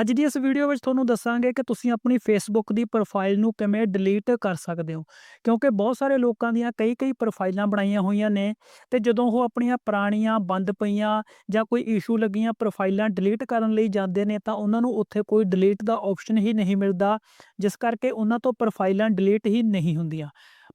ਅੱਜ ਦੀ ਇਸ ਵੀਡੀਓ ਵਿੱਚ ਤੁਹਾਨੂੰ ਦੱਸਾਂਗੇ ਕਿ ਤੁਸੀਂ ਆਪਣੀ ਫੇਸਬੁੱਕ ਦੀ ਪ੍ਰੋਫਾਈਲ ਨੂੰ ਕਿਵੇਂ ਡਿਲੀਟ ਕਰ ਸਕਦੇ ਹੋ। ਕਿਉਂਕਿ ਬਹੁਤ ਸਾਰੇ ਲੋਕਾਂ ਦੀਆਂ ਕਈ-ਕਈ ਪ੍ਰੋਫਾਈਲਾਂ ਬਣਾਈਆਂ ਹੋਈਆਂ ਨੇ ਤੇ ਜਦੋਂ ਉਹ ਆਪਣੀਆਂ ਪੁਰਾਣੀਆਂ ਬੰਦ ਪਈਆਂ ਜਾਂ ਕੋਈ ਇਸ਼ੂ ਲੱਗੀਆਂ ਪ੍ਰੋਫਾਈਲਾਂ ਡਿਲੀਟ ਕਰਨ ਲਈ ਜਾਂਦੇ ਨੇ ਤਾਂ ਉਹਨਾਂ ਨੂੰ ਉੱਥੇ ਕੋਈ ਡਿਲੀਟ ਦਾ ਆਪਸ਼ਨ ਹੀ ਨਹੀਂ ਮਿਲਦਾ, ਜਿਸ ਕਰਕੇ ਉਹਨਾਂ ਤੋਂ ਪ੍ਰੋਫਾਈਲਾਂ ਡਿਲੀਟ ਹੀ ਨਹੀਂ ਹੁੰਦੀਆਂ।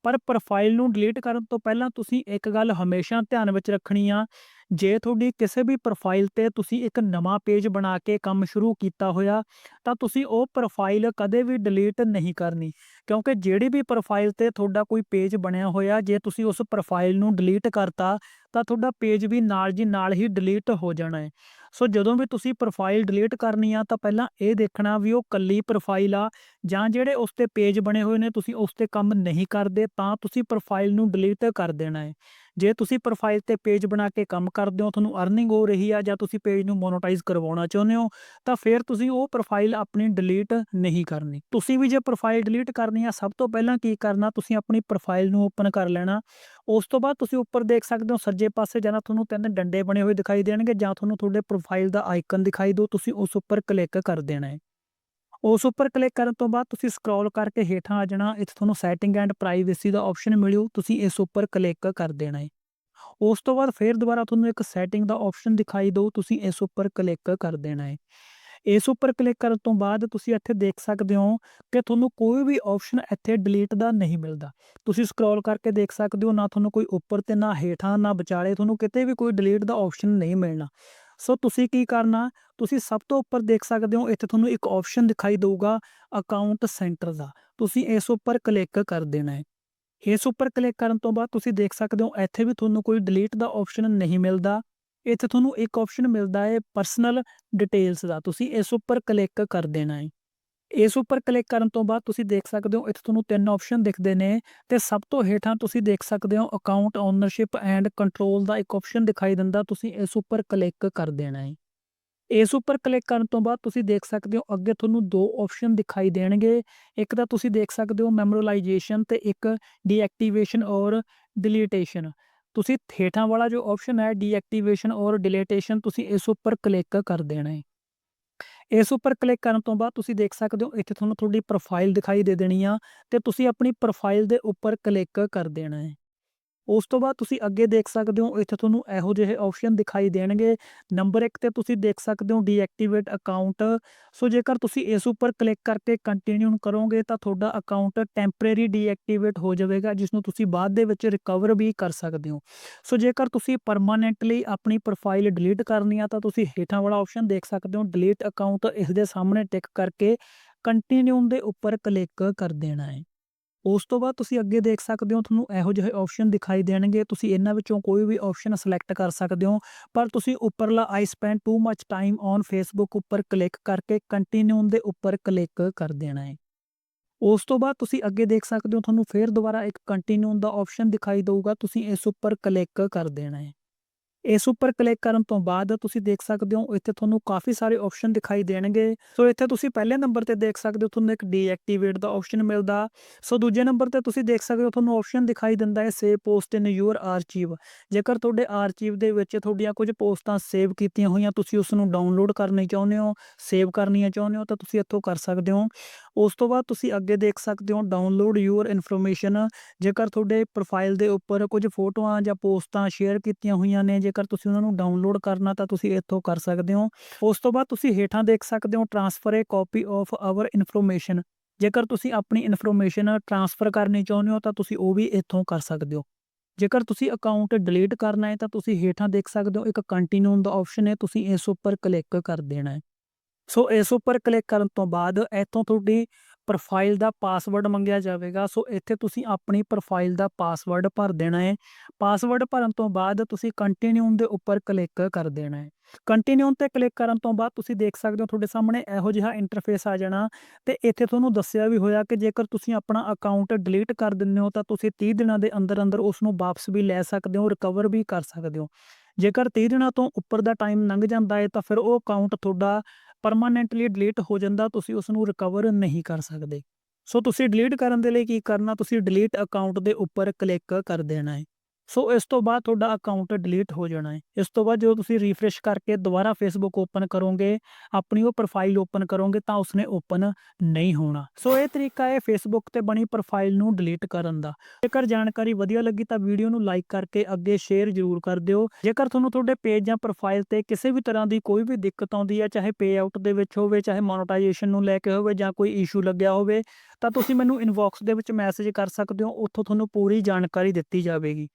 ਪਰ ਪ੍ਰੋਫਾਈਲ ਨੂੰ ਡਿਲੀਟ ਕਰਨ ਤੋਂ ਪਹਿਲਾਂ ਤੁਸੀਂ ਇੱਕ ਗੱਲ ਹਮੇਸ਼ਾ ਧਿਆਨ ਵਿੱਚ ਰੱਖਣੀ ਆ ਜੇ ਤੁਹਾਡੀ ਕਿਸੇ ਵੀ ਪ੍ਰੋਫਾਈਲ ਤੇ ਤੁਸੀਂ ਇੱਕ ਨਵਾਂ ਪੇਜ ਬਣਾ ਕੇ ਕੰਮ ਸ਼ੁਰੂ ਕੀਤਾ ਹੋਇਆ, ਤਾਂ ਤੁਸੀਂ ਉਹ ਪ੍ਰੋਫਾਈਲ ਕਦੇ ਵੀ ਡਿਲੀਟ ਨਹੀਂ ਕਰਨੀ। ਕਿਉਂਕਿ ਜਿਹੜੀ ਵੀ ਪ੍ਰੋਫਾਈਲ ਤੇ ਤੁਹਾਡਾ ਕੋਈ ਪੇਜ ਬਣਿਆ ਹੋਇਆ, ਜੇ ਤੁਸੀਂ ਉਸ ਪ੍ਰੋਫਾਈਲ ਨੂੰ ਡਿਲੀਟ ਕਰਤਾ, ਤਾਂ ਤੁਹਾਡਾ ਪੇਜ ਵੀ ਨਾਲ ਜੀ ਨਾਲ ਹੀ ਡਿਲੀਟ ਹੋ ਜਾਣਾ ਹੈ। ਸੋ ਜਦੋਂ ਵੀ ਤੁਸੀਂ ਪ੍ਰੋਫਾਈਲ ਡਿਲੀਟ ਕਰਨੀ ਆ, ਤਾਂ ਪਹਿਲਾਂ ਇਹ ਦੇਖਣਾ ਵੀ ਉਹ ਕੱਲੀ ਪ੍ਰੋਫਾਈਲ ਆ, ਜਾਂ ਜਿਹੜੇ ਉਸ ਤੇ ਪੇਜ ਬਣੇ ਹੋਏ ਨੇ, ਤੁਸੀਂ ਉਸ ਤੇ ਕੰਮ ਨਹੀਂ ਕਰਦੇ, ਤਾਂ ਤੁਸੀਂ ਪ੍ਰੋਫਾਈਲ ਨੂੰ ਡਿਲੀਟ ਕਰ ਦੇਣਾ ਹੈ। ਜੇ ਤੁਸੀਂ ਪ੍ਰੋਫਾਈਲ ਤੇ ਪੇਜ ਬਣਾ ਕੇ ਕੰਮ ਕਰਦੇ ਹੋ, ਤੁਹਾਨੂੰ ਅਰਨਿੰਗ ਹੋ ਰਹੀ ਆ ਜਾਂ ਤੁਸੀਂ ਪੇਜ ਨੂੰ ਮੋਨੇਟਾਈਜ਼ ਕਰਵਾਉਣਾ ਚਾਹੁੰਦੇ ਹੋ, ਤਾਂ ਫਿਰ ਤੁਸੀਂ ਉਹ ਪ੍ਰੋਫਾਈਲ ਆਪਣੀ ਡਿਲੀਟ ਨਹੀਂ ਕਰਨੀ। ਤੁਸੀਂ ਵੀ ਜੇ ਪ੍ਰੋਫਾਈਲ ਡਿਲੀਟ ਕਰਨੀ ਆ, ਸਭ ਤੋਂ ਪਹਿਲਾਂ ਕੀ ਕਰਨਾ, ਤੁਸੀਂ ਆਪਣੀ ਪ੍ਰੋਫਾਈਲ ਨੂੰ ਓਪਨ ਕਰ ਲੈਣਾ। ਉਸ ਤੋਂ ਬਾਅਦ ਤੁਸੀਂ ਉੱਪਰ ਦੇਖ ਸਕਦੇ ਹੋ, ਸੱਜੇ ਪਾਸੇ ਜਾਂ ਤੁਹਾਨੂੰ ਤਿੰਨ ਡੰਡੇ ਬਣੇ ਹੋਏ ਦਿਖਾਈ ਦੇਣਗੇ ਜਾਂ ਤੁਹਾਨੂੰ ਤੁਹਾਡੇ ਪ੍ਰੋਫਾਈਲ ਦਾ ਆਈਕਨ ਦਿਖਾਈ ਦਿਓ, ਤੁਸੀਂ ਉਸ ਉੱਪਰ ਕਲਿੱਕ ਕਰ ਦੇਣਾ ਹੈ। ਉਸ ਉੱਪਰ ਕਲਿੱਕ ਕਰਨ ਤੋਂ ਬਾਅਦ ਤੁਸੀਂ ਸਕਰੋਲ ਕਰਕੇ ਹੇਠਾਂ ਆ ਜਾਣਾ, ਇੱਥੇ ਤੁਹਾਨੂੰ ਸੈਟਿੰਗ ਐਂਡ ਪ੍ਰਾਈਵੇਸੀ ਦਾ ਆਪਸ਼ਨ ਮਿਲਿਓ, ਤੁਸੀਂ ਇਸ ਉੱਪਰ ਕਲਿੱਕ ਕਰ ਦੇਣਾ ਹੈ ਉਸ ਤੋਂ ਬਾਅਦ ਫਿਰ ਦੁਬਾਰਾ ਤੁਹਾਨੂੰ ਇੱਕ ਸੈਟਿੰਗ ਦਾ ਆਪਸ਼ਨ ਦਿਖਾਈ ਦਿਓ, ਤੁਸੀਂ ਇਸ ਉੱਪਰ ਕਲਿੱਕ ਕਰ ਦੇਣਾ ਹੈ ਇਸ ਉੱਪਰ ਕਲਿੱਕ ਕਰਨ ਤੋਂ ਬਾਅਦ ਤੁਸੀਂ ਇੱਥੇ ਦੇਖ ਸਕਦੇ ਹੋ ਕਿ ਤੁਹਾਨੂੰ ਕੋਈ ਵੀ ਆਪਸ਼ਨ ਇੱਥੇ ਡਿਲੀਟ ਦਾ ਨਹੀਂ ਮਿਲਦਾ। ਤੁਸੀਂ ਸਕਰੋਲ ਕਰਕੇ ਦੇਖ ਸਕਦੇ ਹੋ, ਨਾ ਤੁਹਾਨੂੰ ਕੋਈ ਉੱਪਰ ਤੇ, ਨਾ ਹੇਠਾਂ, ਨਾ ਵਿਚਾਲੇ ਤੁਹਾਨੂੰ ਕਿਤੇ ਵੀ ਕੋਈ ਡਿਲੀਟ ਦਾ ਆਪਸ਼ਨ ਨਹੀਂ ਮਿਲਣਾ। ਸੋ ਤੁਸੀਂ ਕੀ ਕਰਨਾ, ਤੁਸੀਂ ਸਭ ਤੋਂ ਉੱਪਰ ਦੇਖ ਸਕਦੇ ਹੋ, ਇੱਥੇ ਤੁਹਾਨੂੰ ਇੱਕ ਆਪਸ਼ਨ ਦਿਖਾਈ ਦੇਊਗਾ ਅਕਾਊਂਟ ਸੈਂਟਰ ਦਾ। ਤੁਸੀਂ ਇਸ ਉੱਪਰ ਕਲਿੱਕ ਕਰ ਦੇਣਾ ਹੈ। ਇਸ ਉੱਪਰ ਕਲਿੱਕ ਕਰਨ ਤੋਂ ਬਾਅਦ ਤੁਸੀਂ ਦੇਖ ਸਕਦੇ ਹੋ, ਇੱਥੇ ਵੀ ਤੁਹਾਨੂੰ ਕੋਈ ਡਿਲੀਟ ਦਾ ਆਪਸ਼ਨ ਨਹੀਂ ਮਿਲਦਾ। ਇੱਥੇ ਤੁਹਾਨੂੰ ਇੱਕ ਆਪਸ਼ਨ ਮਿਲਦਾ ਹੈ ਪਰਸਨਲ ਡਿਟੇਲਸ ਦਾ। ਤੁਸੀਂ ਇਸ ਉੱਪਰ ਕਲਿੱਕ ਕਰ ਦੇਣਾ ਹੈ। ਇਸ ਉੱਪਰ ਕਲਿੱਕ ਕਰਨ ਤੋਂ ਬਾਅਦ ਤੁਸੀਂ ਦੇਖ ਸਕਦੇ ਹੋ, ਇੱਥੇ ਤੁਹਾਨੂੰ ਤਿੰਨ ਆਪਸ਼ਨ ਦਿਖਦੇ ਨੇ ਤੇ ਸਭ ਤੋਂ ਹੇਠਾਂ ਤੁਸੀਂ ਦੇਖ ਸਕਦੇ ਹੋ ਅਕਾਊਂਟ ਓਨਰਸ਼ਿਪ ਐਂਡ ਕੰਟਰੋਲ ਦਾ ਇੱਕ ਆਪਸ਼ਨ ਦਿਖਾਈ ਦਿੰਦਾ, ਤੁਸੀਂ ਇਸ ਉੱਪਰ ਕਲਿੱਕ ਕਰ ਦੇਣਾ ਹੈ। ਇਸ ਉੱਪਰ ਕਲਿੱਕ ਕਰਨ ਤੋਂ ਬਾਅਦ ਤੁਸੀਂ ਦੇਖ ਸਕਦੇ ਹੋ, ਅੱਗੇ ਤੁਹਾਨੂੰ ਦੋ ਆਪਸ਼ਨ ਦਿਖਾਈ ਦੇਣਗੇ, ਇੱਕ ਤਾਂ ਤੁਸੀਂ ਦੇਖ ਸਕਦੇ ਹੋ ਮੈਮੋਰਾਈਜੇਸ਼ਨ ਤੇ ਇੱਕ ਡੀਐਕਟੀਵੇਸ਼ਨ ਔਰ ਡਿਲੀਟੇਸ਼ਨ ਤੁਸੀਂ ਹੇਠਾਂ ਵਾਲਾ ਜੋ ਆਪਸ਼ਨ ਹੈ ਡੀਐਕਟੀਵੇਸ਼ਨ ਔਰ ਡਿਲੀਟੇਸ਼ਨ ਤੁਸੀਂ ਇਸ ਉੱਪਰ ਕਲਿੱਕ ਕਰ ਦੇਣਾ ਹੈ। ਇਸ ਉੱਪਰ ਕਲਿੱਕ ਕਰਨ ਤੋਂ ਬਾਅਦ ਤੁਸੀਂ ਦੇਖ ਸਕਦੇ ਹੋ, ਇੱਥੇ ਤੁਹਾਨੂੰ ਤੁਹਾਡੀ ਪ੍ਰੋਫਾਈਲ ਦਿਖਾਈ ਦੇ ਦੇਣੀ ਆ ਤੇ ਤੁਸੀਂ ਆਪਣੀ ਪ੍ਰੋਫਾਈਲ ਦੇ ਉੱਪਰ ਕਲਿੱਕ ਕਰ ਦੇਣਾ ਹੈ। ਉਸ ਤੋਂ ਬਾਅਦ ਤੁਸੀਂ ਅੱਗੇ ਦੇਖ ਸਕਦੇ ਹੋ, ਇੱਥੇ ਤੁਹਾਨੂੰ ਇਹੋ ਜਿਹੇ ਆਪਸ਼ਨ ਦਿਖਾਈ ਦੇਣਗੇ। ਨੰਬਰ 1 ਤੇ ਤੁਸੀਂ ਦੇਖ ਸਕਦੇ ਹੋ ਡੀਐਕਟੀਵੇਟ ਅਕਾਊਂਟ ਸੋ ਜੇਕਰ ਤੁਸੀਂ ਇਸ ਉੱਪਰ ਕਲਿੱਕ ਕਰਕੇ ਕੰਟੀਨਿਊ ਕਰੋਗੇ ਤਾਂ ਤੁਹਾਡਾ ਅਕਾਊਂਟ ਟੈਂਪਰੇਰੀ ਡੀਐਕਟੀਵੇਟ ਹੋ ਜਾਵੇਗਾ, ਜਿਸ ਨੂੰ ਤੁਸੀਂ ਬਾਅਦ ਦੇ ਵਿੱਚ ਰਿਕਵਰ ਵੀ ਕਰ ਸਕਦੇ ਹੋ। ਸੋ ਜੇਕਰ ਤੁਸੀਂ ਪਰਮਾਨੈਂਟਲੀ ਆਪਣੀ ਪ੍ਰੋਫਾਈਲ ਡਿਲੀਟ ਕਰਨੀ ਆ, ਤਾਂ ਤੁਸੀਂ ਹੇਠਾਂ ਵਾਲਾ ਆਪਸ਼ਨ ਦੇਖ ਸਕਦੇ ਹੋ ਡਿਲੀਟ ਅਕਾਊਂਟ ਇਸ ਦੇ ਸਾਹਮਣੇ ਟਿਕ ਕਰਕੇ ਕੰਟੀਨਿਊ ਦੇ ਉੱਪਰ ਕਲਿੱਕ ਕਰ ਦੇਣਾ ਹੈ। ਉਸ ਤੋਂ ਬਾਅਦ ਤੁਸੀਂ ਅੱਗੇ ਦੇਖ ਸਕਦੇ ਹੋ, ਤੁਹਾਨੂੰ ਇਹੋ ਜਿਹੇ ਆਪਸ਼ਨ ਦਿਖਾਈ ਦੇਣਗੇ। ਤੁਸੀਂ ਇਹਨਾਂ ਵਿੱਚੋਂ ਕੋਈ ਵੀ ਆਪਸ਼ਨ ਸਿਲੈਕਟ ਕਰ ਸਕਦੇ ਹੋ, ਪਰ ਤੁਸੀਂ ਉੱਪਰਲਾ I spend too much time on Facebook ਉੱਪਰ ਕਲਿੱਕ ਕਰਕੇ ਕੰਟੀਨਿਊ ਦੇ ਉੱਪਰ ਕਲਿੱਕ ਕਰ ਦੇਣਾ ਹੈ। ਉਸ ਤੋਂ ਬਾਅਦ ਤੁਸੀਂ ਅੱਗੇ ਦੇਖ ਸਕਦੇ ਹੋ, ਤੁਹਾਨੂੰ ਫੇਰ ਦੁਬਾਰਾ ਇੱਕ ਕੰਟੀਨਿਊ ਦਾ ਆਪਸ਼ਨ ਦਿਖਾਈ ਦੇਊਗਾ, ਤੁਸੀਂ ਇਸ ਉੱਪਰ ਕਲਿੱਕ ਕਰ ਦੇਣਾ ਹੈ। ਇਸ ਉੱਪਰ ਕਲਿੱਕ ਕਰਨ ਤੋਂ ਬਾਅਦ ਤੁਸੀਂ ਦੇਖ ਸਕਦੇ ਹੋ, ਇੱਥੇ ਤੁਹਾਨੂੰ ਕਾਫੀ ਸਾਰੇ ਆਪਸ਼ਨ ਦਿਖਾਈ ਦੇਣਗੇ। ਸੋ ਇੱਥੇ ਤੁਸੀਂ ਪਹਿਲੇ ਨੰਬਰ ਤੇ ਦੇਖ ਸਕਦੇ ਹੋ, ਤੁਹਾਨੂੰ ਇੱਕ ਡੀਐਕਟੀਵੇਟ ਦਾ ਆਪਸ਼ਨ ਮਿਲਦਾ। ਸੋ ਦੂਜੇ ਨੰਬਰ ਤੇ ਤੁਸੀਂ ਦੇਖ ਸਕਦੇ ਹੋ, ਤੁਹਾਨੂੰ ਆਪਸ਼ਨ ਦਿਖਾਈ ਦਿੰਦਾ ਹੈ save post in your archive ਜੇਕਰ ਤੁਹਾਡੇ ਆਰਚੀਵ ਦੇ ਵਿੱਚ ਤੁਹਾਡੀਆਂ ਕੁਝ ਪੋਸਟਾਂ ਸੇਵ ਕੀਤੀਆਂ ਹੋਈਆਂ, ਤੁਸੀਂ ਉਸ ਨੂੰ ਡਾਊਨਲੋਡ ਕਰਨੀ ਚਾਹੁੰਦੇ ਹੋ ਸੇਵ ਕਰਨੀਆਂ ਚਾਹੁੰਦੇ ਹੋ, ਤਾਂ ਤੁਸੀਂ ਇੱਥੋਂ ਕਰ ਸਕਦੇ ਹੋ। ਉਸ ਤੋਂ ਬਾਅਦ ਤੁਸੀਂ ਅੱਗੇ ਦੇਖ ਸਕਦੇ ਹੋ ਡਾਊਨਲੋਡ ਯੂਅਰ ਇਨਫੋਰਮੇਸ਼ਨ ਜੇਕਰ ਤੁਹਾਡੇ ਪ੍ਰੋਫਾਈਲ ਦੇ ਉੱਪਰ ਕੁਝ ਫੋਟੋਆਂ ਜਾਂ ਪੋਸਟਾਂ ਸ਼ੇਅਰ ਕੀਤੀਆਂ ਹੋਈਆਂ ਨੇ, ਜੇਕਰ ਤੁਸੀਂ ਉਹਨਾਂ ਨੂੰ ਡਾਊਨਲੋਡ ਕਰਨਾ, ਤਾਂ ਤੁਸੀਂ ਇੱਥੋਂ ਕਰ ਸਕਦੇ ਹੋ। ਉਸ ਤੋਂ ਬਾਅਦ ਤੁਸੀਂ ਹੇਠਾਂ ਦੇਖ ਸਕਦੇ ਹੋ transfer a copy of your information ਜੇਕਰ ਤੁਸੀਂ ਆਪਣੀ ਇਨਫੋਰਮੇਸ਼ਨ ਟ੍ਰਾਂਸਫਰ ਕਰਨੀ ਚਾਹੁੰਦੇ ਹੋ, ਤਾਂ ਤੁਸੀਂ ਉਹ ਵੀ ਇੱਥੋਂ ਕਰ ਸਕਦੇ ਹੋ। ਜੇਕਰ ਤੁਸੀਂ ਅਕਾਊਂਟ ਡਿਲੀਟ ਕਰਨਾ ਹੈ, ਤਾਂ ਤੁਸੀਂ ਹੇਠਾਂ ਦੇਖ ਸਕਦੇ ਹੋ, ਇੱਕ ਕੰਟੀਨਿਊ ਦਾ ਆਪਸ਼ਨ ਹੈ, ਤੁਸੀਂ ਇਸ ਉੱਪਰ ਕਲਿੱਕ ਕਰ ਦੇਣਾ ਹੈ। ਸੋ ਇਸ ਉੱਪਰ ਕਲਿੱਕ ਕਰਨ ਤੋਂ ਬਾਅਦ ਇੱਥੋਂ ਤੁਹਾਡੀ ਪ੍ਰੋਫਾਈਲ ਦਾ ਪਾਸਵਰਡ ਮੰਗਿਆ ਜਾਵੇਗਾ। ਸੋ ਇੱਥੇ ਤੁਸੀਂ ਆਪਣੀ ਪ੍ਰੋਫਾਈਲ ਦਾ ਪਾਸਵਰਡ ਭਰ ਦੇਣਾ ਹੈ। ਪਾਸਵਰਡ ਭਰਨ ਤੋਂ ਬਾਅਦ ਤੁਸੀਂ ਕੰਟੀਨਿਊ ਦੇ ਉੱਪਰ ਕਲਿੱਕ ਕਰ ਦੇਣਾ ਹੈ। ਕੰਟੀਨਿਊ ਤੇ ਕਲਿੱਕ ਕਰਨ ਤੋਂ ਬਾਅਦ ਤੁਸੀਂ ਦੇਖ ਸਕਦੇ ਹੋ ਤੁਹਾਡੇ ਸਾਹਮਣੇ ਇਹੋ ਜਿਹਾ ਇੰਟਰਫੇਸ ਆ ਜਾਣਾ ਤੇ ਇੱਥੇ ਤੁਹਾਨੂੰ ਦੱਸਿਆ ਵੀ ਹੋਇਆ ਕਿ ਜੇਕਰ ਤੁਸੀਂ ਆਪਣਾ ਅਕਾਊਂਟ ਡਿਲੀਟ ਕਰ ਦਿੰਦੇ ਹੋ ਤਾਂ ਤੁਸੀਂ 30 ਦਿਨਾਂ ਦੇ ਅੰਦਰ ਅੰਦਰ ਉਸ ਨੂੰ ਵਾਪਸ ਵੀ ਲੈ ਸਕਦੇ ਹੋ ਰਿਕਵਰ ਵੀ ਕਰ ਸਕਦੇ ਹੋ। ਜੇਕਰ 30 ਦਿਨਾਂ ਤੋਂ ਉੱਪਰ ਦਾ ਟਾਈਮ ਲੰਘ ਜਾਂਦਾ ਹੈ ਤਾਂ ਫਿਰ ਉਹ ਅਕਾਊਂਟ ਤੁਹਾਡਾ ਪਰਮਾਨੈਂਟਲੀ ਡਿਲੀਟ ਹੋ ਜਾਂਦਾ, ਤੁਸੀਂ ਉਸ ਨੂੰ ਰਿਕਵਰ ਨਹੀਂ ਕਰ ਸਕਦੇ। ਸੋ ਤੁਸੀਂ ਡਿਲੀਟ ਕਰਨ ਦੇ ਲਈ ਕੀ ਕਰਨਾ? ਤੁਸੀਂ ਡਿਲੀਟ ਅਕਾਊਂਟ ਦੇ ਉੱਪਰ ਕਲਿੱਕ ਕਰ ਦੇਣਾ ਹੈ। ਸੋ ਇਸ ਤੋਂ ਬਾਅਦ ਤੁਹਾਡਾ ਅਕਾਊਂਟ ਡਿਲੀਟ ਹੋ ਜਾਣਾ ਹੈ। ਇਸ ਤੋਂ ਬਾਅਦ ਜਦੋਂ ਤੁਸੀਂ ਰੀਫਰੈਸ਼ ਕਰਕੇ ਦੁਬਾਰਾ ਫੇਸਬੁੱਕ ਓਪਨ ਕਰੋਗੇ, ਆਪਣੀ ਉਹ ਪ੍ਰੋਫਾਈਲ ਓਪਨ ਕਰੋਗੇ ਤਾਂ ਉਸਨੇ ਓਪਨ ਨਹੀਂ ਹੋਣਾ। ਸੋ ਇਹ ਤਰੀਕਾ ਹੈ ਫੇਸਬੁੱਕ ਤੇ ਬਣੀ ਪ੍ਰੋਫਾਈਲ ਨੂੰ ਡਿਲੀਟ ਕਰਨ ਦਾ। ਜੇਕਰ ਜਾਣਕਾਰੀ ਵਧੀਆ ਲੱਗੀ ਤਾਂ ਵੀਡੀਓ ਨੂੰ ਲਾਈਕ ਕਰਕੇ ਅੱਗੇ ਸ਼ੇਅਰ ਜ਼ਰੂਰ ਕਰ ਦਿਓ। ਜੇਕਰ ਤੁਹਾਨੂੰ ਤੁਹਾਡੇ ਪੇਜ ਜਾਂ ਪ੍ਰੋਫਾਈਲ ਤੇ ਕਿਸੇ ਵੀ ਤਰ੍ਹਾਂ ਦੀ ਕੋਈ ਵੀ ਦਿੱਕਤ ਆਉਂਦੀ ਹੈ, ਚਾਹੇ ਪੇ ਆਊਟ ਦੇ ਵਿੱਚ ਹੋਵੇ, ਚਾਹੇ ਮੋਨੇਟਾਈਜੇਸ਼ਨ ਨੂੰ ਲੈ ਕੇ ਹੋਵੇ ਜਾਂ ਕੋਈ ਇਸ਼ੂ ਲੱਗਿਆ ਹੋਵੇ, ਤਾਂ ਤੁਸੀਂ ਮੈਨੂੰ ਇਨਬਾਕਸ ਦੇ ਵਿੱਚ ਮੈਸੇਜ ਕਰ ਸਕਦੇ ਹੋ, ਉੱਥੋਂ ਤੁਹਾਨੂੰ ਪੂਰੀ ਜਾਣਕਾਰੀ ਦਿੱਤੀ ਜਾਵੇਗੀ।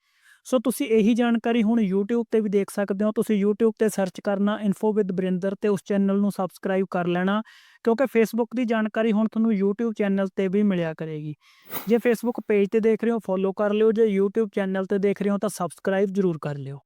ਸੋ ਤੁਸੀਂ ਇਹੀ ਜਾਣਕਾਰੀ ਹੁਣ YouTube ਤੇ ਵੀ ਦੇਖ ਸਕਦੇ ਹੋ। ਤੁਸੀਂ YouTube ਤੇ ਸਰਚ ਕਰਨਾ ਇਨਫੋ ਵਿਦ ਬਰਿੰਦਰ ਤੇ ਉਸ ਚੈਨਲ ਨੂੰ ਸਬਸਕ੍ਰਾਈਬ ਕਰ ਲੈਣਾ, ਕਿਉਂਕਿ Facebook ਦੀ ਜਾਣਕਾਰੀ ਹੁਣ ਤੁਹਾਨੂੰ YouTube ਚੈਨਲ ਤੇ ਵੀ ਮਿਲਿਆ ਕਰੇਗੀ। ਜੇ Facebook ਪੇਜ ਤੇ ਦੇਖ ਰਹੇ ਹੋ ਫੋਲੋ ਕਰ ਲਿਓ। ਜੇ YouTube ਚੈਨਲ ਤੇ ਦੇਖ ਰਹੇ ਹੋ ਤਾਂ ਸਬਸਕ੍ਰਾਈਬ ਜ਼ਰੂਰ ਕਰ ਲਿਓ।